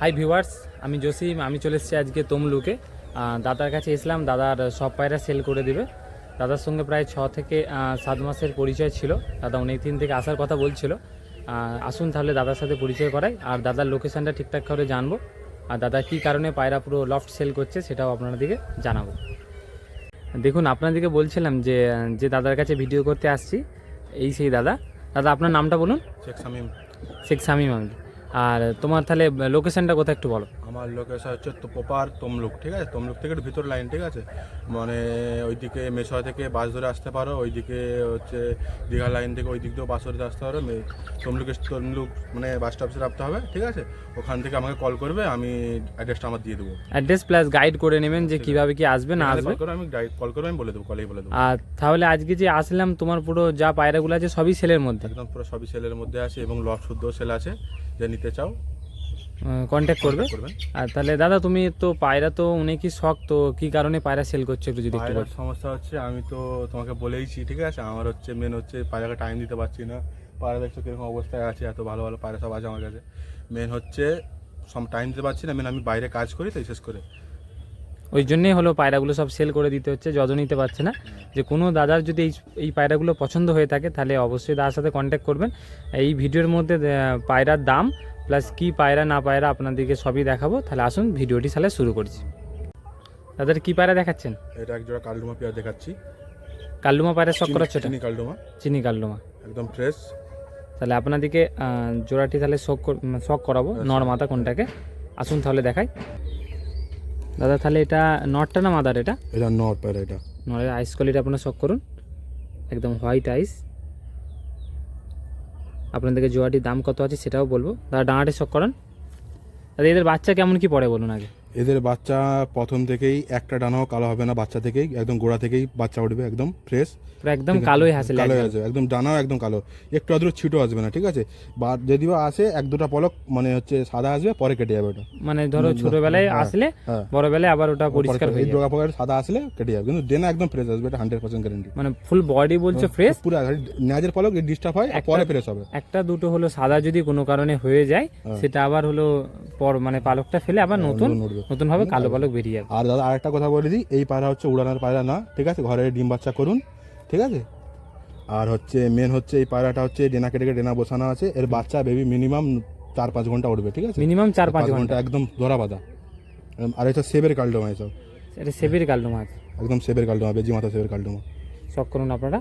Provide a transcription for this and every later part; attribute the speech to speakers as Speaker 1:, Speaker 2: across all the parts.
Speaker 1: Hi viewers আমি জসিম আমি চলে এসেছি আজকে তমলুকে। দাদার কাছে এসলাম দাদার সব পায়রা সেল করে দিবে। দাদার সঙ্গে প্রায় ছ থেকে সাত মাসের পরিচয় ছিল। দাদা অনেক দিন থেকে আসার কথা বলছিল। আসুন তাহলে দাদার সাথে পরিচয় করাই। আর দাদার লোকেশানটা ঠিকঠাক করে জানব। আর দাদা কী কারণে পায়রা পুরো লফট সেল করছে সেটাও আপনাদেরকে জানাব। দেখুন আপনাদেরকে বলছিলাম যে যে দাদার কাছে ভিডিও করতে আসছি এই সেই দাদা। দাদা আপনার নামটা বলুন।
Speaker 2: শেখ শামিম।
Speaker 1: শেখ শামিম আমি আর তোমার তাহলে লোকেশনটা কোথায় একটু বলো?
Speaker 2: আমার লোকেশন হচ্ছে তো পোপার তমলুক ঠিক আছে? তমলুক থেকে ভিতর লাইন ঠিক আছে? মানে ওইদিকে মেশোয়া থেকে বাস ধরে আসতে পারো ওইদিকে হচ্ছে দীঘা লাইন থেকে ওই দিক দিয়েও বাস ধরে আসতে পারো তমলুকে তমলুক মানে বাস স্টপসে রাখতে হবে ঠিক আছে? ওখান থেকে আমাকে কল করবে আমি অ্যাড্রেসটা আমার দিয়ে দেবো।
Speaker 1: অ্যাড্রেস প্লাস গাইড করে নেবেন যে কীভাবে কি আসবে না আসবে।
Speaker 2: করে আমি কল করবে আমি বলে দেবো কলেই বলে দেবো।
Speaker 1: আর তাহলে আজকে যে আসলাম তোমার পুরো যা পায়রাগুলো আছে সবই সেলের মধ্যে?
Speaker 2: একদম পুরো সবই সেলের মধ্যে আছে এবং লক শুদ্ধ সেল আছে। যে নিতে চাও
Speaker 1: কন্ট্যাক্ট করবে? আর তাহলে দাদা তুমি তো পায়রা তো অনেকই শখ তো কি কারণে পায়রা সেল করছ একটু যদি
Speaker 2: পায়রার সমস্যা হচ্ছে আমি তো তোমাকে বলেইছি ঠিক আছে? আমার হচ্ছে মেন হচ্ছে পায়রাকে টাইম দিতে পারছি না। পায়রা দেখছ কীরকম অবস্থায় আছে এত ভালো ভালো পায়রা সব আছে আমার কাছে। মেন হচ্ছে সব টাইম দিতে পারছি না মেন আমি বাইরে কাজ করি তাই শেষ করে।
Speaker 1: ওই জন্যেই হলো পায়রাগুলো সব সেল করে দিতে হচ্ছে যত নিতে পারছে না। যে কোনো দাদার যদি এই এই পায়রাগুলো পছন্দ হয়ে থাকে তাহলে অবশ্যই দাদার সাথে কন্ট্যাক্ট করবেন। এই ভিডিওর মধ্যে পায়রার দাম প্লাস কি পায়রা না পায়রা আপনাদেরকে সবই দেখাবো। তাহলে আসুন ভিডিওটি তাহলে শুরু করছি। দাদার কি পায়রা দেখাচ্ছেন?
Speaker 2: এটা এক জোড়া কালডুমা পেয়ার দেখাচ্ছি।
Speaker 1: কালডুমা পায়রা শখ করাচ্ছ এটা
Speaker 2: চিনি কালডুমা।
Speaker 1: চিনি কালডুমা।
Speaker 2: একদম ফ্রেশ
Speaker 1: তাহলে আপনাদেরকে জোড়াটি তাহলে শখ কর- শখ করাবো নর মাথা কোনটাকে? আসুন তাহলে দেখাই। দাদা তাহলে এটা নটটা না মাদার এটা?
Speaker 2: এটা নট প্যাড এটা।
Speaker 1: নটের আইস কোয়ালিটি আপনারা শখ করুন। একদম হোয়াইট আইস আপনাদেরকে জোয়াটির দাম কত আছে সেটাও বলব। দাদা ডাঙাটি শখ করান। দাদা এদের বাচ্চা কেমন কি পড়ে বলুন আগে।
Speaker 2: এদের বাচ্চা প্রথম থেকেই একটা ডানাও কালো হবে না বাচ্চা থেকেই একদম গোড়া থেকেই বাচ্চা উঠবে একদম ফ্রেশ
Speaker 1: একদম কালোই হাসিল
Speaker 2: কালো আছে একদম ডানাও একদম কালো একটু আদ্র ছিটো আসবে না ঠিক আছে? বা যদিও আসে এক দুটা পলক মানে হচ্ছে সাদা আসবে পরে কেটে যাবে ওটা।
Speaker 1: মানে ধরো ছোটবেলায়
Speaker 2: হ্যাঁ,
Speaker 1: আসলে
Speaker 2: হ্যাঁ।
Speaker 1: বড়বেলায় আবার ওটা পরিষ্কার হয়ে যাবে
Speaker 2: ডোকা সাদা আসলে কেটে যাবে কিন্তু ডেনা একদম ফ্রেশ আসবে এটা হান্ড্রেড পার্সেন্ট গ্যারেন্টি
Speaker 1: মানে ফুল বডি বলছে ফ্রেশ
Speaker 2: পুরো নেজের পলক ডিস্টার্ব হয় পরে ফ্রেশ হবে।
Speaker 1: একটা দুটো হলো সাদা যদি কোনো কারণে হয়ে যায়
Speaker 2: হ্যাঁ।
Speaker 1: সেটা আবার হলো পর মানে পালকটা ফেলে আবার নতুন
Speaker 2: নতুন
Speaker 1: ভাবে কালো পালক বেরিয়ে যাবে
Speaker 2: আর দাদা আরেকটা কথা বলে দিই এই পায়রা হচ্ছে উড়ানোর পায়রা না ঠিক আছে? ঘরে ডিম বাচ্চা করুন ঠিক আছে? আর হচ্ছে মেন হচ্ছে এই পায়রাটা হচ্ছে ডেনা কেটে ডেনা বসানো আছে এর বাচ্চা বেবি মিনিমাম চার পাঁচ ঘণ্টা উঠবে ঠিক আছে?
Speaker 1: মিনিমাম চার পাঁচ ঘণ্টা।
Speaker 2: একদম ধরা বাঁধা আর এটা সেবের কালডোমা এসব।
Speaker 1: এটা সেবির কালডোমা আছে।
Speaker 2: একদম সেবের কালডোমা বেজি মাথা সেবের কালডোমা।
Speaker 1: শখ করুন আপনারা।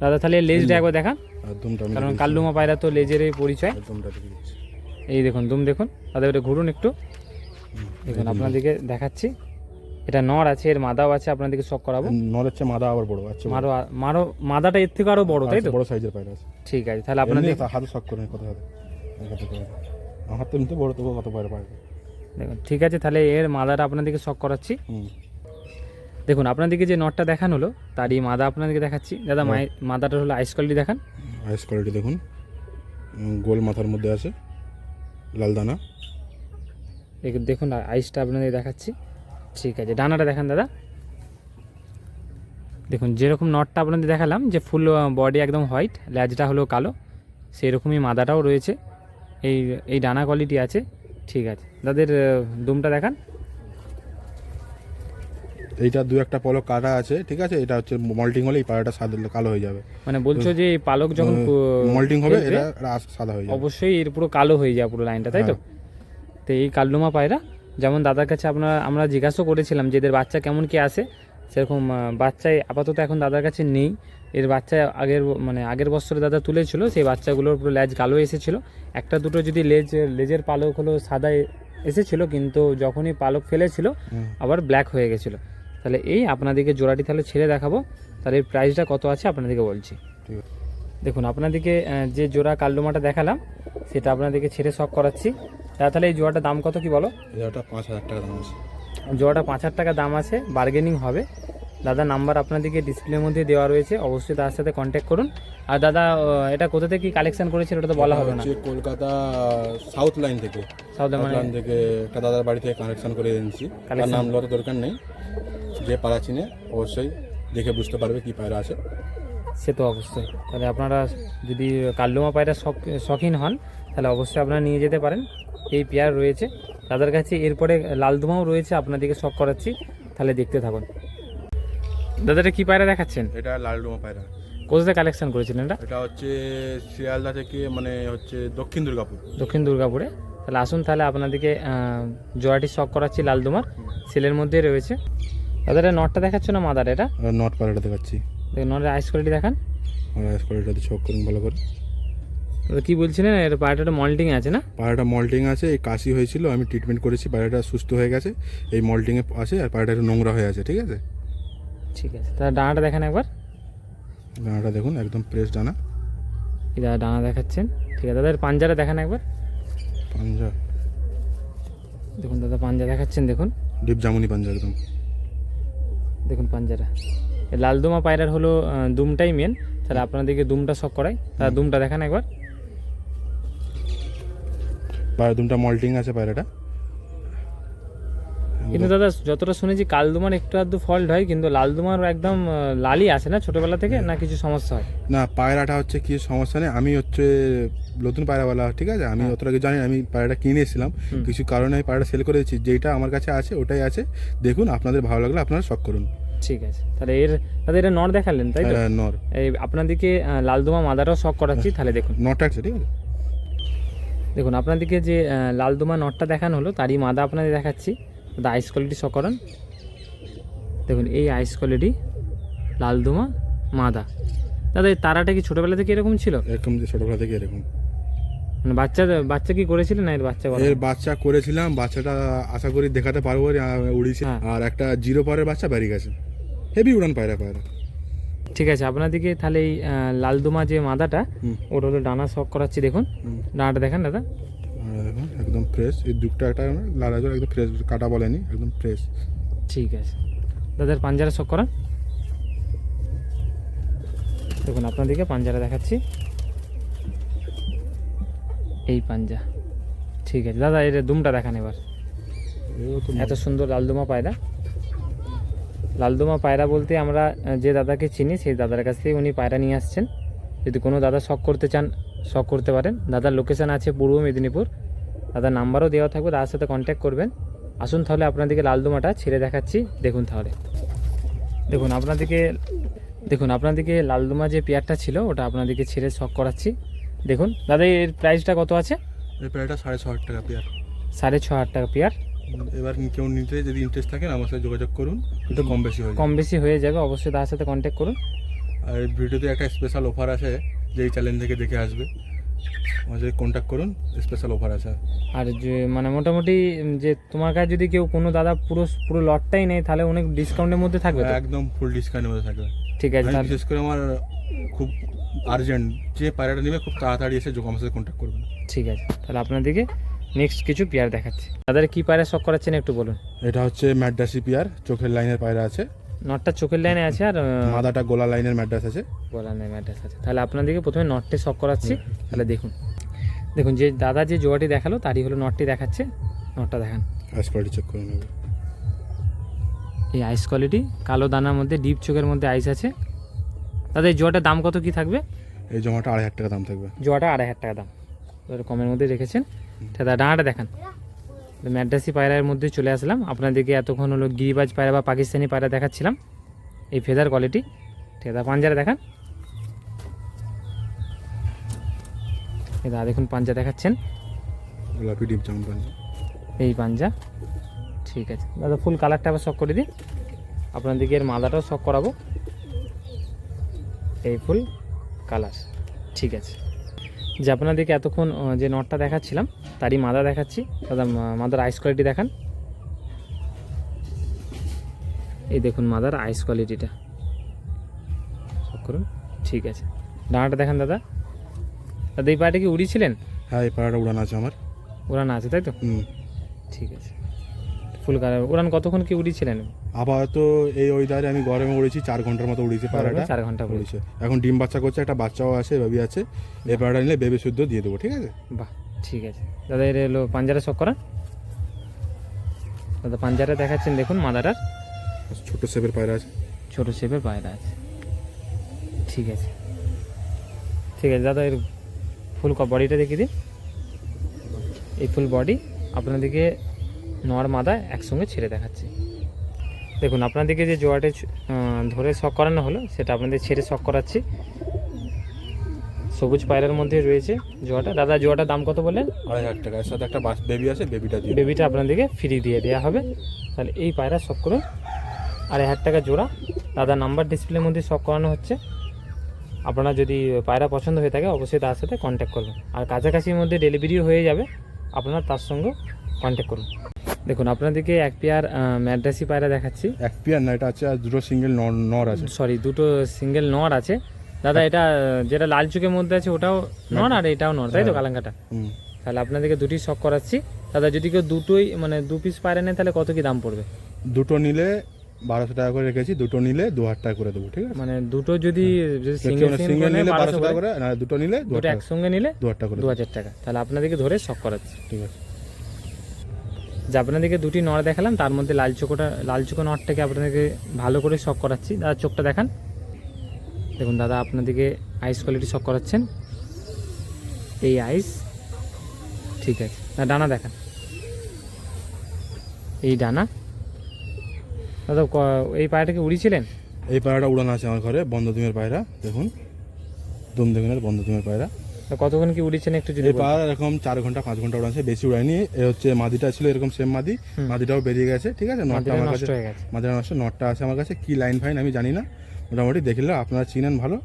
Speaker 1: দাদা তাহলে লেজটা একবার দেখান। কারণ কালডোমা পায়রা তো লেজেরই পরিচয়। এই দেখুন দুম দেখুন। দাদা এটা ঘুরুন একটু। দেখুন আপনাদেরকে দেখাচ্ছি। এটা নর আছে এর মাদাও আছে আপনাদেরকে শখ করাবো।
Speaker 2: নর হচ্ছে মাদা আবার বড় আছে
Speaker 1: মারো মারো মাদাটা এর থেকে আরও বড় তাই তো?
Speaker 2: বড় সাইজের পায়রা আছে।
Speaker 1: ঠিক আছে তাহলে আপনাদের
Speaker 2: হাতে শখ করেন কত হবে। আমার তো এমনিতে বড় তবু কত পায়রা পায়রা
Speaker 1: দেখুন ঠিক আছে তাহলে এর মাদাটা আপনাদেরকে শখ করাচ্ছি। দেখুন আপনাদেরকে যে নটটা দেখানো হলো তারই মাদা আপনাদেরকে দেখাচ্ছি। দাদা মাদাটা হলো আইস কোয়ালিটি দেখান।
Speaker 2: আইস কোয়ালিটি দেখুন। গোল মাথার মধ্যে আছে। লাল দানা।
Speaker 1: দেখুন আইসটা আপনাদের দেখাচ্ছি। ঠিক আছে ডানাটা দেখান দাদা। দেখুন যেরকম নটটা আপনাদের দেখালাম যে ফুল বডি একদম হোয়াইট ল্যাজটা হলো কালো সেই রকমই মাদাটাও রয়েছে। এই এই ডানা কোয়ালিটি আছে। ঠিক আছে দাদের দুমটা দেখান।
Speaker 2: এইটা দু একটা পলক কাটা আছে ঠিক আছে? এটা হচ্ছে মল্টিং হলে এই পায়রাটা সাদা কালো হয়ে যাবে।
Speaker 1: মানে বলছো যে এই পালক যখন
Speaker 2: মল্টিং হবে এটা সাদা হয়ে যাবে।
Speaker 1: অবশ্যই এর পুরো কালো হয়ে যায় পুরো লাইনটা তাই তো? তো এই কাল্লুমা পায়রা যেমন দাদার কাছে আপনারা আমরা জিজ্ঞাসা করেছিলাম যে এদের বাচ্চা কেমন কি আসে সেরকম বাচ্চায় আপাতত এখন দাদার কাছে নেই। এর বাচ্চা আগের মানে আগের বছরে দাদা তুলেছিল সেই বাচ্চাগুলোর পুরো লেজ কালো এসেছিল। একটা দুটো যদি লেজ লেজের পালক হলো সাদা এসেছিল কিন্তু যখনই পালক ফেলেছিল আবার ব্ল্যাক হয়ে গেছিল। তাহলে এই আপনাদেরকে জোড়াটি তাহলে ছেড়ে দেখাবো তাহলে এর প্রাইসটা কত আছে আপনাদেরকে বলছি। দেখুন আপনাদেরকে যে জোড়া কাল্লুমাটা দেখালাম সেটা আপনাদেরকে ছেড়ে শখ করাচ্ছি। তাহলে এই জোড়াটার দাম কত কি বলো?
Speaker 2: এটা পাঁচ হাজার টাকা দাম আছে।
Speaker 1: জোড়াটা পাঁচ হাজার টাকা দাম আছে বার্গেনিং হবে। দাদা নাম্বার আপনাদেরকে ডিসপ্লের মধ্যে দেওয়া রয়েছে অবশ্যই তার সাথে কন্ট্যাক্ট করুন। আর দাদা এটা কোথা থেকে কালেকশন করেছিল ওটা তো বলা হবে না।
Speaker 2: কলকাতা সাউথ লাইন থেকে।
Speaker 1: সাউথ
Speaker 2: লাইন থেকে একটা দাদার বাড়ি থেকে কানেকশন করে এনেছি। তার নাম লওয়ার দরকার নেই। যে পাড়া চিনে অবশ্যই দেখে বুঝতে পারবে কি পায়রা আছে।
Speaker 1: সে তো অবশ্যই। তাহলে আপনারা যদি কাল্লুমা পায়রা শখ শখিন হন তাহলে অবশ্যই আপনারা নিয়ে যেতে পারেন। এই পেয়ার রয়েছে। তাদের কাছে এরপরে লালদুমাও রয়েছে আপনাদেরকে শখ করাচ্ছি। তাহলে দেখতে থাকুন। দাদা এটা কী পায়রা দেখাচ্ছেন?
Speaker 2: এটা লালডোমা পায়রা।
Speaker 1: কোথায় কালেকশন করেছিলেন এটা?
Speaker 2: এটা হচ্ছে শিয়ালদা থেকে মানে হচ্ছে দক্ষিণ দুর্গাপুর।
Speaker 1: দক্ষিণ দুর্গাপুরে। তাহলে আসুন তাহলে আপনাদেরকে জোড়াটি শখ করাচ্ছি লালদুমার। সেলের মধ্যে রয়েছে। দাদা এটা নটটা দেখাচ্ছ না মাদার এটা
Speaker 2: নট পায়রাটা দেখাচ্ছি।
Speaker 1: দেখুন নটের আইস কোয়ালিটি দেখান।
Speaker 2: আর কোয়ালিটাতে চক করুন ভালো করে।
Speaker 1: কী বলছিলেন এর পায়রাটা মল্টিং আছে না?
Speaker 2: পায়রাটা মল্টিং আছে এই কাশি হয়েছিল আমি ট্রিটমেন্ট করেছি পায়রাটা সুস্থ হয়ে গেছে এই মল্টিংয়ে আছে আর পায়রাটা একটু নোংরা হয়ে আছে ঠিক আছে?
Speaker 1: ঠিক আছে তাহলে ডানাটা দেখান একবার।
Speaker 2: ডানাটা দেখুন একদম প্রেস ডানা।
Speaker 1: দাদা ডানা দেখাচ্ছেন ঠিক আছে দাদা এর পাঞ্জারা দেখান একবার।
Speaker 2: পাঞ্জা।
Speaker 1: দেখুন দাদা পাঞ্জা দেখাচ্ছেন দেখুন।
Speaker 2: ডিপ জামুনি পাঞ্জা একদম।
Speaker 1: দেখুন পাঞ্জারা এই লালদুমা পায়রার হলো দুমটাই মেন তাহলে আপনাদেরকে দুমটা শখ করাই। তাহলে দুমটা দেখান একবার।
Speaker 2: পায়রা দুমটা মল্টিং আছে পায়রাটা।
Speaker 1: কিন্তু দাদা যতটা শুনেছি কালদুমার একটু আধটু ফল্ট হয় কিন্তু লালদুমার একদম লালই আসে না ছোটবেলা থেকে না কিছু সমস্যা হয়?
Speaker 2: না পায়রাটা হচ্ছে কি সমস্যা নেই। আমি হচ্ছে নতুন পায়রাওয়ালা ঠিক আছে? আমি অতটা কিছু জানি আমি পায়রাটা কিনে এসেছিলাম। কিছু কারণে আমি পায়রাটা সেল করেছি। যেটা আমার কাছে আছে ওটাই আছে। দেখুন আপনাদের ভালো লাগলে আপনারা শখ করুন।
Speaker 1: ঠিক আছে। তাহলে এর দাদা এটা নর দেখালেন তাই তো?
Speaker 2: নর।
Speaker 1: এই আপনাদেরকে আহ, লালদুমা মাদারও শখ করাচ্ছি তাহলে দেখুন।
Speaker 2: নটা আছে ঠিক আছে?
Speaker 1: দেখুন আপনাদেরকে যে লালদুমা নটটা দেখানো হলো তারই মাদা আপনাদের দেখাচ্ছি। দাদা আইস কোয়ালিটি সকরণ দেখুন এই আইস কোয়ালিটি লালদুমা মাদা। দাদা এই তারাটা কি ছোটোবেলা থেকে এরকম ছিল?
Speaker 2: এরকম ছোটবেলা থেকে এরকম।
Speaker 1: মানে বাচ্চা বাচ্চা কি করেছিলেন না এর বাচ্চা
Speaker 2: এর বাচ্চা করেছিলাম বাচ্চাটা আশা করি দেখাতে পারব উড়িয়েছি।
Speaker 1: হ্যাঁ।
Speaker 2: আর একটা জিরো পরের বাচ্চা বেরিয়ে গেছে। হেভি উড়ান পায়রা পায়রা।
Speaker 1: ঠিক আছে আপনাদেরকে তাহলে এই লালদুমা যে মাদাটা ওটা হলো ডানা শখ করাচ্ছি দেখুন। ডানাটা দেখেন দাদা।
Speaker 2: দেখুন একদম ফ্রেশ এই দুধটা একটা লাল একদম ফ্রেশ কাটা বলেনি একদম ফ্রেশ
Speaker 1: ঠিক আছে। দাদার পাঞ্জারা শখ করান। দেখুন আপনাদেরকে পাঞ্জারা দেখাচ্ছি। এই পাঞ্জা। ঠিক আছে দাদা এর দুমটা দেখান এবার। এত সুন্দর লালদুমা পায়রা। লালদুমা পায়রা বলতে আমরা যে দাদাকে চিনি সেই দাদার কাছ থেকে উনি পায়রা নিয়ে আসছেন। যদি কোনো দাদা শখ করতে চান শখ করতে পারেন। দাদার লোকেশান আছে পূর্ব মেদিনীপুর। দাদার নাম্বারও দেওয়া থাকবে দাদার সাথে কন্ট্যাক্ট করবেন। আসুন তাহলে আপনাদেরকে লালদুমাটা ছেড়ে দেখাচ্ছি। দেখুন তাহলে। দেখুন আপনাদেরকে দেখুন আপনাদেরকে লালদুমা যে পেয়ারটা ছিল ওটা আপনাদেরকে ছেড়ে শখ করাচ্ছি। দেখুন দাদা এর প্রাইসটা কত আছে?
Speaker 2: এই পেয়ারটা সাড়ে ছ হাজার টাকা পেয়ার।
Speaker 1: সাড়ে ছ হাজার টাকা পেয়ার।
Speaker 2: এবার কেউ নিতে যদি ইন্টারেস্ট থাকেন আমার সাথে যোগাযোগ করুন। একটু কম বেশি হয়ে
Speaker 1: কম বেশি হয়ে যাবে অবশ্যই তার সাথে কন্ট্যাক্ট করুন।
Speaker 2: আর এই ভিডিওতে একটা স্পেশাল অফার আছে যেই চ্যানেল থেকে দেখে আসবে। সাথে কন্ট্যাক্ট করুন স্পেশাল অফার আছে।
Speaker 1: আর যে মানে মোটামুটি যে তোমার কাছে যদি কেউ কোনো দাদা পুরো পুরো লটটাই নেয় তাহলে অনেক ডিসকাউন্টের মধ্যে থাকবে?
Speaker 2: একদম ফুল ডিসকাউন্টের মধ্যে থাকবে।
Speaker 1: ঠিক আছে
Speaker 2: বিশেষ করে আমার খুব আর্জেন্ট যে পায়রাটা নেবে খুব তাড়াতাড়ি এসে যোগ আমার সাথে কন্ট্যাক্ট করবেন
Speaker 1: ঠিক আছে তাহলে আপনাদেরকে নেক্সট কিছু পেয়ার দেখাচ্ছি। দাদার কি পায়রা শখ করাচ্ছেন একটু বলুন।
Speaker 2: এটা হচ্ছে ম্যাড্রাসি পিয়ার চোখের লাইনের পায়রা আছে।
Speaker 1: নটটা চোখের লাইনে আছে আর
Speaker 2: মাদাটা গোলা লাইনের ম্যাড্রাস আছে।
Speaker 1: গোলা লাইনের ম্যাটার আছে। তাহলে আপনাদেরকে প্রথমে নটটি শখ করাচ্ছি তাহলে দেখুন। দেখুন যে দাদা যে জোয়াটি দেখাল তারই হলো নটটি দেখাচ্ছে। নটটা দেখান।
Speaker 2: আইস কোয়ালিটি চেক করে নেবে।
Speaker 1: এই আইস কোয়ালিটি কালো দানার মধ্যে ডিপ চোখের মধ্যে আইস আছে। দাদা এই জোয়াটার দাম কত কি থাকবে?
Speaker 2: এই জমাটা আড়াই হাজার টাকা দাম থাকবে।
Speaker 1: জোয়াটা আড়াই হাজার টাকা দাম। কমের মধ্যে রেখেছেন। দাদা ডানাটা দেখান। ম্যাড্রাসি পায়রার মধ্যে চলে আসলাম। আপনাদেরকে এতক্ষণ হলো গিরিবাজ পায়রা বা পাকিস্তানি পায়রা দেখাচ্ছিলাম। এই ফেদার কোয়ালিটি। ঠিক আছে পাঞ্জারা দেখান। দাদা দেখুন পাঞ্জা দেখাচ্ছেন।
Speaker 2: গোলাপি ডিপ জামুন পাঞ্জা।
Speaker 1: এই পাঞ্জা। ঠিক আছে। দাদা ফুল কালারটা আবার শখ করে দিন। আপনাদেরকে এর মাদাটাও শখ করাবো। এই ফুল কালার। ঠিক আছে। যে আপনাদেরকে এতক্ষণ যে নটটা দেখাচ্ছিলাম তারই মাদা দেখাচ্ছি। দাদা মাদার আইস কোয়ালিটি দেখান। এই দেখুন মাদার আইস কোয়ালিটিটা করুন ঠিক আছে। ডানাটা দেখান দাদা। দাদা এই পাড়াটা কি উড়িয়েছিলেন
Speaker 2: হ্যাঁ এই পাড়াটা উড়ান আছে আমার।
Speaker 1: উড়ান আছে তাই তো? ঠিক আছে। ফুল কালার উড়ান কতক্ষণ কি উড়িয়েছিলেন?
Speaker 2: আপাতত এই ওয়েদারে আমি গরমে উড়েছি চার ঘণ্টার মতো উড়েছি পায়রাটা।
Speaker 1: চার ঘণ্টা
Speaker 2: উড়েছে। এখন ডিম বাচ্চা করছে একটা বাচ্চাও আছে বেবি আছে। এই পায়রাটা নিলে বেবি শুদ্ধ দিয়ে দেবো ঠিক আছে?
Speaker 1: বাহ ঠিক আছে। দাদা এর হলো পাঞ্জারা শখ করা? দাদা পাঞ্জারা দেখাচ্ছেন দেখুন মাদাটার
Speaker 2: ছোট শেপের পায়রা আছে।
Speaker 1: ছোট শেপের পায়রা আছে। ঠিক আছে। ঠিক আছে দাদা এর ফুল বডিটা দেখিয়ে দিন। এই ফুল বডি আপনাদেরকে নর মাদা একসঙ্গে ছেড়ে দেখাচ্ছি। দেখুন আপনাদেরকে যে জোয়াটে ধরে শখ করানো হলো সেটা আপনাদের ছেড়ে শখ করাচ্ছি। সবুজ পায়রার মধ্যে রয়েছে জোয়াটা দাদা জোয়াটার দাম কত বললেন?
Speaker 2: আড়াই হাজার টাকা। এর সাথে একটা বাস বেবি আছে বেবিটা দিয়ে
Speaker 1: বেবিটা আপনাদেরকে ফ্রি দিয়ে দেওয়া হবে। তাহলে এই পায়রা শখ করুন। আড়াই হাজার টাকা জোড়া। দাদা নাম্বার ডিসপ্লের মধ্যে শখ করানো হচ্ছে। আপনারা যদি পায়রা পছন্দ হয়ে থাকে অবশ্যই তার সাথে কন্ট্যাক্ট করবেন। আর কাছাকাছির মধ্যে ডেলিভারিও হয়ে যাবে। আপনারা তার সঙ্গে কন্ট্যাক্ট করুন। দেখুন আপনাদেরকে এক পেয়ার ম্যাড্রাসি পায়রা দেখাচ্ছি।
Speaker 2: এক পেয়ার না এটা আছে আর দুটো সিঙ্গেল নর আছে।
Speaker 1: সরি দুটো সিঙ্গেল নর আছে। দাদা এটা যেটা লাল চুকের মধ্যে আছে ওটাও নর আর এটাও নর তাই তো
Speaker 2: হ্যাঁ।
Speaker 1: কালাঙ্কাটা? তাহলে আপনাদেরকে দুটি শখ করাচ্ছি। দাদা যদি কেউ দুটোই মানে দু পিস পায়রা নেয় তাহলে কত কি দাম পড়বে?
Speaker 2: দুটো নিলে বারোশো টাকা করে রেখেছি দুটো নিলে দু হাজার টাকা করে দেবো ঠিক আছে?
Speaker 1: মানে দুটো যদি সিঙ্গেল
Speaker 2: সিঙ্গেল
Speaker 1: সিঙ্গেল
Speaker 2: নিলে
Speaker 1: বারোশো
Speaker 2: টাকা করে দুটো নিলে
Speaker 1: দুটো একসঙ্গে নিলে
Speaker 2: দু হাজার টাকা করে
Speaker 1: দু হাজার টাকা। তাহলে আপনাদেরকে ধরে শখ করাচ্ছি।
Speaker 2: ঠিক আছে।
Speaker 1: যে আপনাদেরকে দুটি নর দেখালাম, তার মধ্যে লাল চোখোটা, লাল চোখো নড়টাকে আপনাদেরকে ভালো করে শখ করাচ্ছি। দাদা, চোখটা দেখান। দেখুন দাদা, আপনাদেরকে আইস কোয়ালিটি শখ করাচ্ছেন। এই আইস ঠিক আছে। না ডানা দেখান। এই ডানা। দাদা এই পায়রাটাকে উড়িয়েছিলেন?
Speaker 2: এই পায়রাটা উড়ানো আছে আমার ঘরে বন্ধ ডিমের পায়রা, দেখুন। দুম দেখুনের বন্ধ ডিমের পায়রা।
Speaker 1: কতক্ষণ কি উড়িয়েছেন একটু যদি।
Speaker 2: পায়রা এরকম চার ঘণ্টা পাঁচ ঘণ্টা উড়াচ্ছে বেশি উড়ায়নি। এ হচ্ছে মাদিটা ছিল এরকম সেম মাদি। মাদিটাও বেরিয়ে গেছে ঠিক আছে? নটটা আমার কাছে মাদিটা নষ্ট নটটা আছে আমার কাছে। কি লাইন ফাইন আমি জানি না। মোটামুটি দেখলে আপনারা চিনেন ভালো।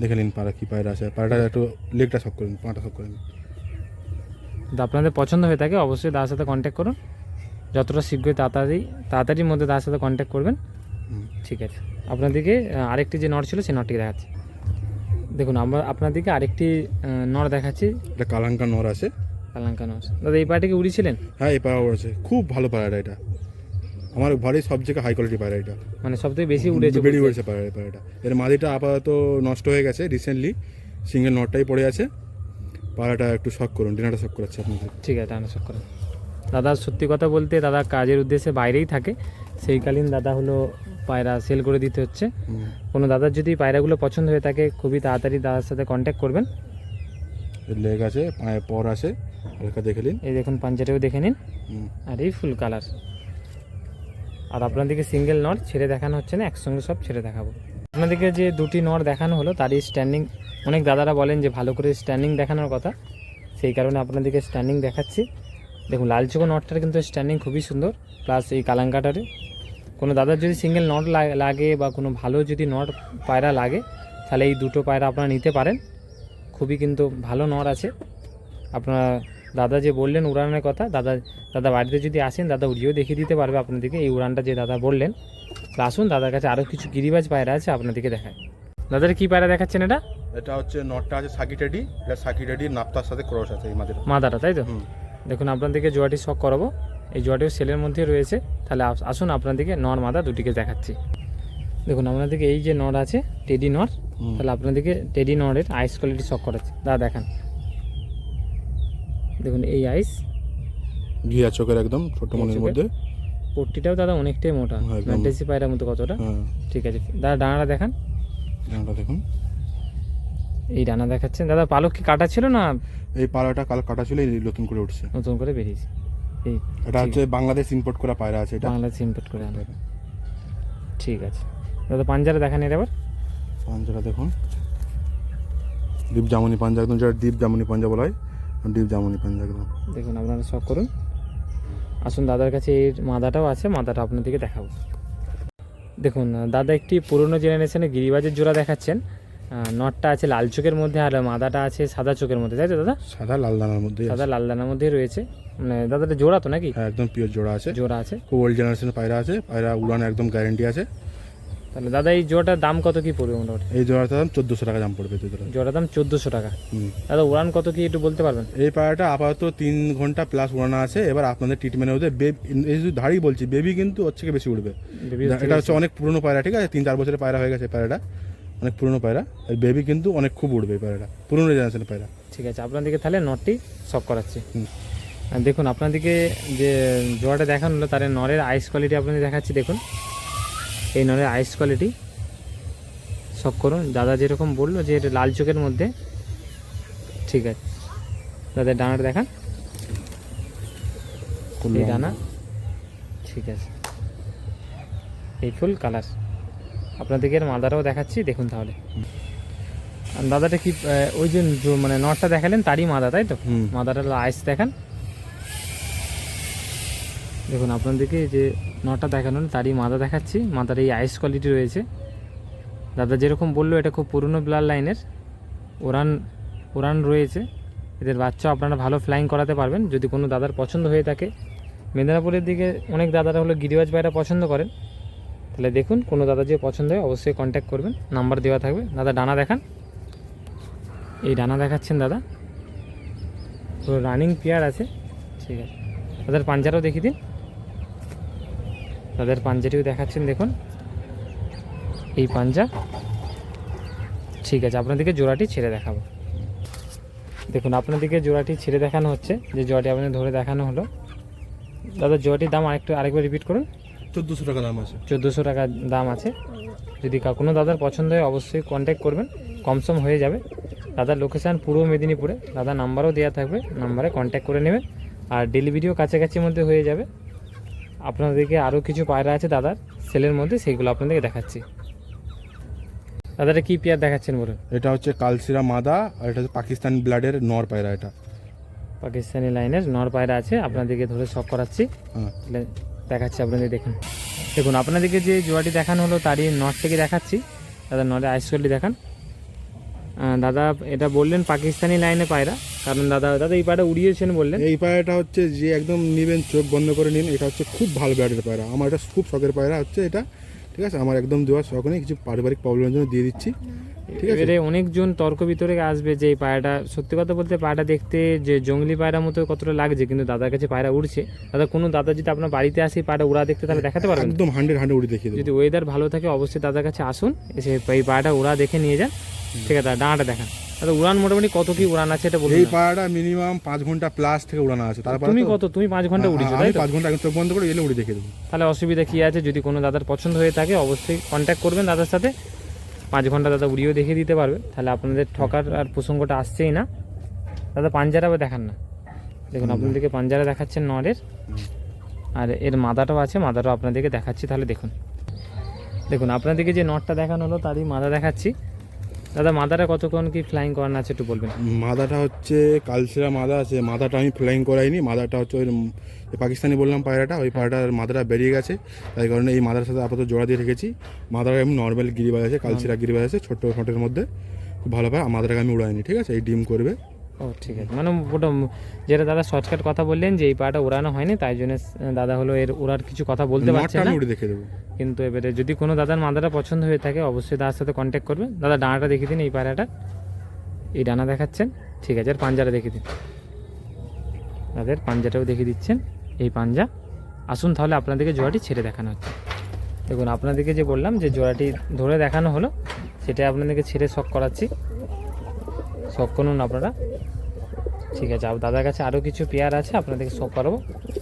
Speaker 2: দেখে নিন পাড়া কি পায়রা আছে। পায়রাটা একটু লেগটা সব করে নিন পাটা সব করে নিন।
Speaker 1: আপনাদের পছন্দ হয়ে থাকে অবশ্যই দাদার সাথে কন্ট্যাক্ট করুন। যতটা শীঘ্রই তাড়াতাড়ি তাড়াতাড়ির মধ্যে দাদার সাথে কন্ট্যাক্ট করবেন। ঠিক আছে। আপনাদেরকে আরেকটি যে নট ছিল সেই নটটি দেখাচ্ছি। দেখুন আমরা আপনাদেরকে আরেকটি নর দেখাচ্ছি।
Speaker 2: এটা কালাঙ্কা নর আছে।
Speaker 1: কালাঙ্কা নর দাদা এই পাটিকে উড়িয়েছিলেন
Speaker 2: হ্যাঁ এই পাড়া উড়েছে খুব ভালো পায়রাটা এটা। আমার ঘরে সব থেকে হাই কোয়ালিটি পায়রা এটা।
Speaker 1: মানে সব থেকে বেশি উড়েছে বেড়ে
Speaker 2: উড়েছে পায়রা এই পায়রাটা এর মাদিটা আপাতত নষ্ট হয়ে গেছে রিসেন্টলি সিঙ্গেল নটটাই পড়ে আছে। পাড়াটা একটু শখ করুন ডিনারটা শখ করাচ্ছে আপনাদের।
Speaker 1: ঠিক আছে আনাসক করেন দাদা সত্যি কথা বলতে দাদা কাজের উদ্দেশ্যে বাইরেই থাকে। সেইকালীন দাদা হলো পায়রা সেল করে দিতে হচ্ছে। কোনো দাদার যদি পায়রাগুলো পছন্দ হয়ে থাকে খুবই তাড়াতাড়ি দাদার সাথে কন্ট্যাক্ট করবেন।
Speaker 2: লেগ আছে পায়ে পর আছে হালকা দেখে নিন।
Speaker 1: এই দেখুন পাঞ্জাটাও দেখে নিন। আর এই ফুল কালার আর আপনাদেরকে সিঙ্গেল নট ছেড়ে দেখানো হচ্ছে না একসঙ্গে সব ছেড়ে দেখাবো। আপনাদেরকে যে দুটি নট দেখানো হলো তারই স্ট্যান্ডিং অনেক দাদারা বলেন যে ভালো করে স্ট্যান্ডিং দেখানোর কথা। সেই কারণে আপনাদেরকে স্ট্যান্ডিং দেখাচ্ছি। দেখুন লাল চোখো নটটার কিন্তু স্ট্যান্ডিং খুবই সুন্দর। প্লাস এই কালাঙ্কাটারে। কোনো দাদার যদি সিঙ্গেল নট লাগে বা কোনো ভালো যদি নট পায়রা লাগে তাহলে এই দুটো পায়রা আপনারা নিতে পারেন। খুবই কিন্তু ভালো নট আছে। আপনারা দাদা যে বললেন উড়ানের কথা দাদা দাদা বাড়িতে যদি আসেন দাদা উড়িয়েও দেখিয়ে দিতে পারবে আপনাদেরকে এই উড়ানটা যে দাদা বললেন। আসুন দাদার কাছে আরও কিছু গিরিবাজ পায়রা আছে আপনাদেরকে দেখায় দাদার কি পায়রা দেখাচ্ছেন এটা?
Speaker 2: এটা হচ্ছে নটটা আছে সাকি টেডি এটা সাকি টেডি নাপ্তার সাথে ক্রস আছে এই মাদাটা
Speaker 1: তাই তো? দেখুন আপনাদেরকে জোয়াটি শখ করাবো। এই জোয়াটিও সেলের মধ্যে রয়েছে। তাহলে আস- আসুন আপনাদেরকে নর মাদা দুটিকে দেখাচ্ছি। দেখুন আপনাদেরকে এই যে নর আছে টেডি নর তাহলে আপনাদেরকে টেডি নরের আইস কোয়ালিটি শখ করাচ্ছে। দাদা দেখান। দেখুন এই আইস
Speaker 2: ঘিয়া চোখের একদম ছোট মনের মধ্যে।
Speaker 1: পট্টিটাও দাদা অনেকটাই মোটা। ম্যান্টেসি পায়রার মতো কতটা?
Speaker 2: হ্যাঁ।
Speaker 1: ঠিক আছে দাদা ডানাটা দেখান।
Speaker 2: ডানাটা দেখুন।
Speaker 1: এই ডানা দেখাচ্ছেন। দাদা পালক কি কাটা ছিল না?
Speaker 2: এই পায়রাটা কাল কাটা ছিল নতুন করে উঠছে।
Speaker 1: নতুন করে বেরিয়েছে। এই
Speaker 2: এটা হচ্ছে বাংলাদেশ ইম্পোর্ট করা পায়রা আছে এটা।
Speaker 1: বাংলাদেশ ইম্পোর্ট করে আনা। ঠিক আছে। দাদা পাঞ্জারা দেখান এর আবার
Speaker 2: পাঞ্জাটা দেখুন। ডিপ জামুনি পাঞ্জা একদম যেটা ডিপ জামুনি পাঞ্জা বলা হয় ডিপ জামুনি পাঞ্জা একদম।
Speaker 1: দেখুন আপনারা শখ করুন। আসুন দাদার কাছে এর মাদাটাও আছে মাদাটা আপনাদেরকে দেখাবো। দেখুন দাদা একটি পুরনো জেনারেশনে গিরিবাজের জোড়া দেখাচ্ছেন। নটটা আছে লাল চোখের মধ্যে আর মাদাটা আছে সাদা চোখের মধ্যে তাই তো দাদা?
Speaker 2: সাদা লাল দানার মধ্যে
Speaker 1: সাদা লাল দানার মধ্যে রয়েছে। মানে দাদাটা জোড়া তো নাকি?
Speaker 2: হ্যাঁ একদম পিওর জোড়া আছে।
Speaker 1: জোড়া আছে।
Speaker 2: খুব ওল্ড জেনারেশনের পায়রা আছে। পায়রা উড়ানো একদম গ্যারেন্টি আছে।
Speaker 1: তাহলে দাদা এই জোড়াটার দাম কত কি পড়বে মোটামুটি?
Speaker 2: এই জোড়াটার দাম চোদ্দোশো টাকা দাম পড়বে এই জোড়া
Speaker 1: জোড়ার দাম চোদ্দোশো টাকা। দাদা উড়ান কত কি একটু বলতে পারবেন?
Speaker 2: এই পায়রাটা আপাতত তিন ঘণ্টা প্লাস উড়ানো আছে। এবার আপনাদের ট্রিটমেন্টের মধ্যে বেব এই শুধু ধাড়ি বলছি বেবি কিন্তু ওর থেকে বেশি উঠবে এটা হচ্ছে অনেক পুরনো পায়রা ঠিক আছে? তিন চার বছরের পায়রা হয়ে গেছে পায়রাটা। অনেক পুরনো পায়রা। আর বেবি কিন্তু অনেক খুব উঠবে এই পায়রাটা। পুরনো জেনারেশনের পায়রা।
Speaker 1: ঠিক আছে আপনাদেরকে তাহলে নটটি সব করাচ্ছি।
Speaker 2: হুম।
Speaker 1: দেখুন আপনাদেরকে যে জোড়াটা দেখানো হলো তার নরের আইস কোয়ালিটি আপনাদের দেখাচ্ছি দেখুন। এই নরের আইস কোয়ালিটি সব করুন। দাদা যেরকম বলল যে এটা লাল চোখের মধ্যে। ঠিক আছে। দাদা ডানাটা দেখান। এই ডানা। ঠিক আছে। এই ফুল কালার আপনাদেরকে এর মাদারাও দেখাচ্ছি দেখুন তাহলে। দাদাটা কি ওই যে মানে নটটা দেখালেন তারই মাদা তাই তো? মাদাটা আইস দেখান। দেখুন, আপনাদেরকে যে নটা দেখানো তারই মাদা দেখাচ্ছি। মাদার এই আইস কোয়ালিটি রয়েছে। দাদা যেরকম বলল, এটা খুব পুরনো ব্লাড লাইনের ওরান ওরান রয়েছে। এদের বাচ্চা আপনারা ভালো ফ্লাইং করাতে পারবেন। যদি কোনো দাদার পছন্দ হয়ে থাকে। মেদিনীপুরের দিকে অনেক দাদারা হলো গিরিবাজ পায়রা পছন্দ করেন। তাহলে দেখুন, কোনো দাদা যে পছন্দ হয়, অবশ্যই কন্ট্যাক্ট করবেন। নাম্বার দেওয়া থাকবে। দাদা, ডানা দেখান। এই ডানা দেখাচ্ছেন দাদা। পুরো রানিং পেয়ার আছে। ঠিক আছে। তাদের পাঞ্জারাও দেখিয়ে দিন। তাদের পাঞ্জাটিও দেখাচ্ছেন দেখুন। এই পাঞ্জা। ঠিক আছে আপনাদেরকে জোড়াটি ছেড়ে দেখাবো। দেখুন আপনাদেরকে জোড়াটি ছেড়ে দেখানো হচ্ছে যে জোড়াটি আপনাদের ধরে দেখানো হলো। দাদা জোড়াটির দাম আরেকটু আরেকবার রিপিট করুন।
Speaker 2: চোদ্দোশো টাকা দাম আছে।
Speaker 1: চোদ্দোশো টাকা দাম আছে। যদি কোনো দাদার পছন্দ হয় অবশ্যই কন্ট্যাক্ট করবেন। কমসম হয়ে যাবে। দাদার লোকেশান পূর্ব মেদিনীপুরে। দাদা নাম্বারও দেওয়া থাকবে। নাম্বারে কন্ট্যাক্ট করে নেবেন। আর ডেলিভারিও কাছাকাছির মধ্যে হয়ে যাবে। আপনাদেরকে আরও কিছু পায়রা আছে দাদার সেলের মধ্যে সেইগুলো আপনাদেরকে দেখাচ্ছি। দাদাটা কী পেয়ার দেখাচ্ছেন বলুন?
Speaker 2: এটা হচ্ছে কালসিরা মাদা আর এটা হচ্ছে পাকিস্তানি ব্লাডের নর পায়রা এটা।
Speaker 1: পাকিস্তানি লাইনের নর পায়রা আছে আপনাদেরকে ধরে শখ করাচ্ছি।
Speaker 2: হ্যাঁ।
Speaker 1: দেখাচ্ছি আপনাদের দেখুন। দেখুন আপনাদেরকে যে জোড়াটি দেখানো হলো তারই নট থেকে দেখাচ্ছি। দাদা নটে আইসকলটি দেখান। দাদা এটা বললেন পাকিস্তানি লাইনে পায়রা। কারণ দাদা দাদা এই পায়রা উড়িয়েছেন বললেন।
Speaker 2: এই পায়রাটা হচ্ছে যে একদম নেবেন, চোখ বন্ধ করে নিন, এটা হচ্ছে খুব ভালো ব্যাটের পায়রা। আমার এটা খুব শখের পায়রা হচ্ছে এটা, ঠিক আছে? আমার একদম দেওয়ার শখ নেই, কিছু পারিবারিক প্রবলেমের জন্য দিয়ে দিচ্ছি।
Speaker 1: এবারে অনেকজন তর্ক বিতর্কে আসবে যে এই পায়রাটা সত্যি কথা বলতে পায়রাটা দেখতে যে জঙ্গলি পায়রা মতো কতটা লাগছে কিন্তু দাদার কাছে পায়রা উড়ছে। দাদা কোনো দাদা যদি আপনার বাড়িতে আসে পায়রা উড়া দেখতে তাহলে দেখাতে পারবেন?
Speaker 2: একদম হান্ড্রেড হান্ড্রেড উড়ে দেখিয়ে
Speaker 1: যদি ওয়েদার ভালো থাকে অবশ্যই দাদার কাছে আসুন এসে এই পায়রাটা উড়া দেখে নিয়ে যান। ঠিক আছে ডানাটা দেখান। দাদা উড়ান মোটামুটি কত কি উড়ান আছে এটা বলুন
Speaker 2: এই। পায়রাটা মিনিমাম পাঁচ ঘণ্টা প্লাস থেকে উড়ানো আছে। তারপর
Speaker 1: তুমি কত? তুমি পাঁচ ঘণ্টা উড়েছো তাই
Speaker 2: পাঁচ ঘণ্টা চোখ বন্ধ করে এলে উড়ে দেখিয়ে দেবো।
Speaker 1: তাহলে অসুবিধা কি আছে? যদি কোনো দাদার পছন্দ হয়ে থাকে অবশ্যই কন্ট্যাক্ট করবেন দাদার সাথে। পাঁচ ঘণ্টা দাদা উড়িয়েও দেখিয়ে দিতে পারবে। তাহলে আপনাদের ঠকার আর প্রসঙ্গটা আসছেই না। দাদা পাঞ্জারা দেখান না। দেখুন আপনাদেরকে পাঞ্জারা দেখাচ্ছেন নরের। আর এর মাদাটাও আছে মাদাটাও আপনাদেরকে দেখাচ্ছি তাহলে দেখুন। দেখুন আপনাদেরকে যে নটটা দেখানো হলো তারই মাদা দেখাচ্ছি। দাদা, মাদাটা কতক্ষণ কি ফ্লাইং করানো আছে একটু বলবেন?
Speaker 2: মাদাটা হচ্ছে, কালসেরা মাদা আছে, মাদাটা আমি ফ্লাইং করাইনি, মাদাটা হচ্ছে ওই পাকিস্তানি বললাম পায়রাটা, ওই পায়রাটার মাদাটা বেরিয়ে গেছে, তাই কারণে এই মাদার সাথে আপাতত জোড়া দিয়ে রেখেছি। মাদার এমনি নর্মাল গিরিবাজ আছে, কালসেরা গিরিবাজ আছে, ছোট্ট ফটের মধ্যে, খুব ভালো পায় মাদাটাকে আমি উড়াইনি, ঠিক আছে? এই ডিম করবে।
Speaker 1: ও ঠিক আছে। মানে ওটা যেটা দাদা শর্টকাট কথা বললেন যে এই পাটা উড়ানো হয়নি তাই জন্য দাদা হলো এর উড়ার কিছু কথা বলতে পারছে না।
Speaker 2: দেখে দেবো।
Speaker 1: কিন্তু এবারে যদি কোনো দাদার মাদাটা পছন্দ হয়ে থাকে অবশ্যই দাদার সাথে কন্ট্যাক্ট করবে দাদা ডানাটা দেখিয়ে দিন এই পাড়াটা। এই ডানা দেখাচ্ছেন। ঠিক আছে আর পাঞ্জাটা দেখিয়ে দিন। দাদার পাঞ্জাটাও দেখিয়ে দিচ্ছেন। এই পাঞ্জা। আসুন তাহলে আপনাদেরকে জোড়াটি ছেড়ে দেখানো হচ্ছে। দেখুন আপনাদেরকে যে বললাম যে জোড়াটি ধরে দেখানো হলো সেটা আপনাদেরকে ছেড়ে শখ করাচ্ছি। শখ করুন আপনারা। ঠিক আছে আর দাদার কাছে আরও কিছু পেয়ার আছে আপনাদেরকে শখ করাবো।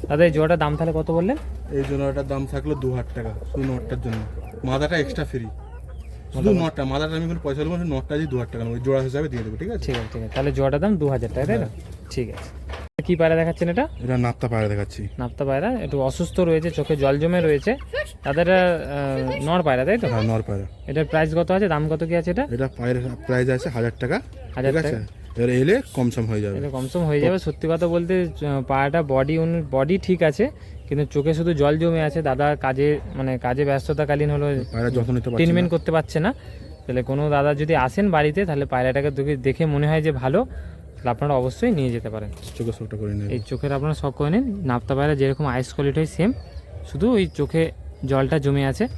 Speaker 1: দাদা এই জোড়াটার দাম তাহলে কত বললেন?
Speaker 2: এই জন্য এটার দাম থাকল দু হাজার টাকা শুধু নটটার জন্য। মাদাটা এক্সট্রা ফ্রি শুধু নটটা মাদাটা আমি কোনো পয়সা দেবো না, নটটা দিয়ে দু হাজার টাকা ওই জোড়া হিসাবে দিয়ে দেবো ঠিক আছে?
Speaker 1: ঠিক আছে ঠিক আছে। তাহলে জোড়াটার দাম দু হাজার টাকা তাই তো ঠিক আছে। কি পায়রা দেখাচ্ছেন এটা?
Speaker 2: এটা নাপ্তা পায়রা দেখাচ্ছি।
Speaker 1: নাপ্তা পায়রা একটু অসুস্থ রয়েছে চোখে জল জমে রয়েছে। তাদের নর পায়রা তাই তো?
Speaker 2: হ্যাঁ নর পায়রা।
Speaker 1: এটার প্রাইস কত আছে? দাম কত কি আছে এটা?
Speaker 2: এটা পায়ের প্রাইস আছে হাজার টাকা।
Speaker 1: হাজার
Speaker 2: এবার এলে কমসম হয়ে যাবে।
Speaker 1: কমসম হয়ে যাবে। সত্যি কথা বলতে পায়রাটা বডি বডি ঠিক আছে কিন্তু চোখে শুধু জল জমে আছে। দাদা কাজে মানে কাজে ব্যস্ততাকালীন হলো ট্রিটমেন্ট করতে পারছে না। তাহলে কোনো দাদা যদি আসেন বাড়িতে তাহলে পায়রাটাকে দেখে- দেখে মনে হয় যে ভালো। তাহলে আপনারা অবশ্যই নিয়ে যেতে পারেন।
Speaker 2: চোখে শোকটা করে নেবে
Speaker 1: এই চোখের আপনারা শখ করে নিন। নাপ্তা পায়রা যেরকম আইস কোয়ালিটি হয় সেম শুধু ওই চোখে জলটা জমে আছে।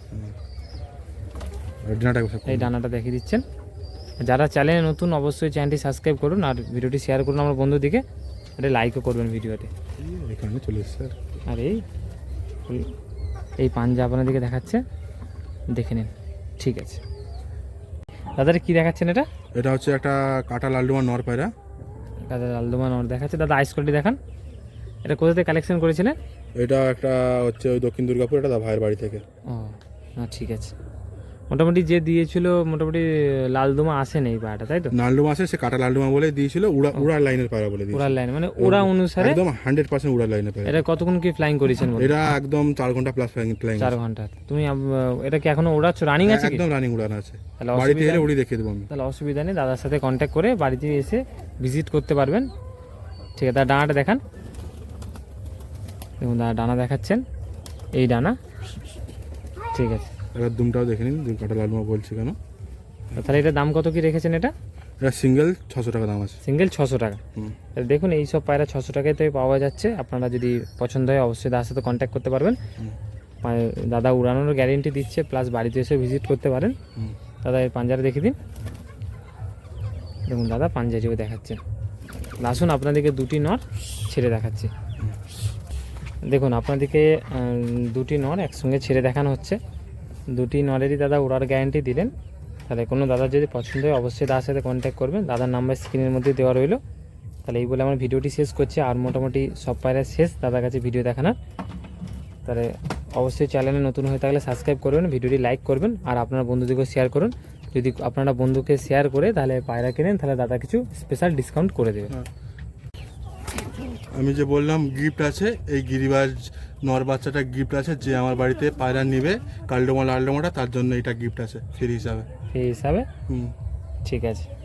Speaker 1: এই ডানাটা দেখিয়ে দিচ্ছেন। যারা চ্যানেলে নতুন অবশ্যই চ্যানেলটি সাবস্ক্রাইব করুন আর ভিডিওটি শেয়ার করুন আমার বন্ধুদিকে। এটা লাইকও করবেন ভিডিওতে।
Speaker 2: এখানে চলে এসছে আর।
Speaker 1: এই এই পাঞ্জা আপনাদেরকে দেখাচ্ছে। দেখে নিন ঠিক আছে। দাদারা কি দেখাচ্ছেন এটা?
Speaker 2: এটা হচ্ছে একটা কাটা লালডুমা নর পায়রা।
Speaker 1: দাদা আলদোমান নর দেখাচ্ছে। দাদা আইস কোয়ালিটি দেখান। এটা কোথা থেকে কালেকশন করেছিলেন?
Speaker 2: এটা একটা হচ্ছে ওই দক্ষিণ দুর্গাপুর এটা দা ভাইয়ের বাড়ি থেকে।
Speaker 1: ও না ঠিক আছে। মোটামুটি যে দিয়েছিল মোটামুটি লালদুমা আসেনি এই পায়রাটা তাই তো?
Speaker 2: নালডুমা আসে সে কাটা লালডুমা বলে দিয়েছিল উড়া উড়ার লাইনের পায়রা বলে দিয়েছিল।
Speaker 1: ওড়ার লাইন মানে ওরা অনুসারে
Speaker 2: একদম হান্ড্রেড পার্সেন্ট উড়ার লাইনের পায়রা
Speaker 1: এটা কতক্ষণ কি ফ্লাইং করেছেন?
Speaker 2: এটা একদম চার ঘণ্টা প্লাস ফ্লাইং ফ্লাইং
Speaker 1: চার ঘণ্টা। তুমি এটা কি এখনও ওড়াচ্ছ রানিং আছে
Speaker 2: একদম রানিং উড়ান আছে।
Speaker 1: তাহলে
Speaker 2: বাড়িতে এলে উড়ি দেখিয়ে দেবো আমি।
Speaker 1: তাহলে অসুবিধা নেই দাদার সাথে কন্ট্যাক্ট করে বাড়িতে এসে ভিজিট করতে পারবেন। ঠিক আছে তার ডানাটা দেখান। দেখুন দাদা ডানা দেখাচ্ছেন। এই ডানা। ঠিক আছে।
Speaker 2: এবার দুমটাও দেখে নিন দুম কাটা লালডুমা বলছি কেন।
Speaker 1: তাহলে এটার দাম কত কি রেখেছেন এটা?
Speaker 2: এটা সিঙ্গেল ছশো টাকা দাম আছে।
Speaker 1: সিঙ্গেল ছশো টাকা। তাহলে দেখুন এই সব পায়রা ছশো টাকায় তো পাওয়া যাচ্ছে। আপনারা যদি পছন্দ হয় অবশ্যই দাদার সাথে কন্ট্যাক্ট করতে পারবেন। দাদা উড়ানোর গ্যারেন্টি দিচ্ছে প্লাস বাড়িতে এসে ভিজিট করতে পারেন। দাদা এই পাঞ্জারে দেখে দিন। দেখুন দাদা পাঞ্জারিও দেখাচ্ছে। আসুন আপনাদেরকে দুটি নর ছেড়ে দেখাচ্ছি। দেখুন আপনাদেরকে দুটি নর একসঙ্গে ছেড়ে দেখানো হচ্ছে। দুটি নরেরই দাদা ওড়ার গ্যারান্টি দিলেন। তাহলে কোনো দাদার যদি পছন্দ হয়, অবশ্যই দাদার সাথে কন্ট্যাক্ট করবেন। দাদার নাম্বার স্ক্রিনের মধ্যে দেওয়া রইল। তাহলে এই বলে আমার ভিডিওটি শেষ করছি। আর মোটামুটি সব পায়রা শেষ দাদার কাছে ভিডিও দেখানোর। তাহলে অবশ্যই চ্যানেলে নতুন হয়ে থাকলে সাবস্ক্রাইব করবেন, ভিডিওটি লাইক করবেন, আর আপনার বন্ধুদেরকেও শেয়ার করুন। যদি আপনারা বন্ধুকে শেয়ার করে তাহলে পায়রা কেনেন, তাহলে দাদা কিছু স্পেশাল ডিসকাউন্ট করে দেবে।
Speaker 2: আমি যে বললাম গিফট আছে, এই গিরিবাজ নর বাচ্চাটা গিফট আছে যে আমার বাড়িতে পায়রা নিবে কালডোমা লালডোমাটা তার জন্য এটা গিফট আছে ফ্রি হিসাবে।
Speaker 1: ফ্রি হিসাবে?
Speaker 2: হুম।
Speaker 1: ঠিক আছে।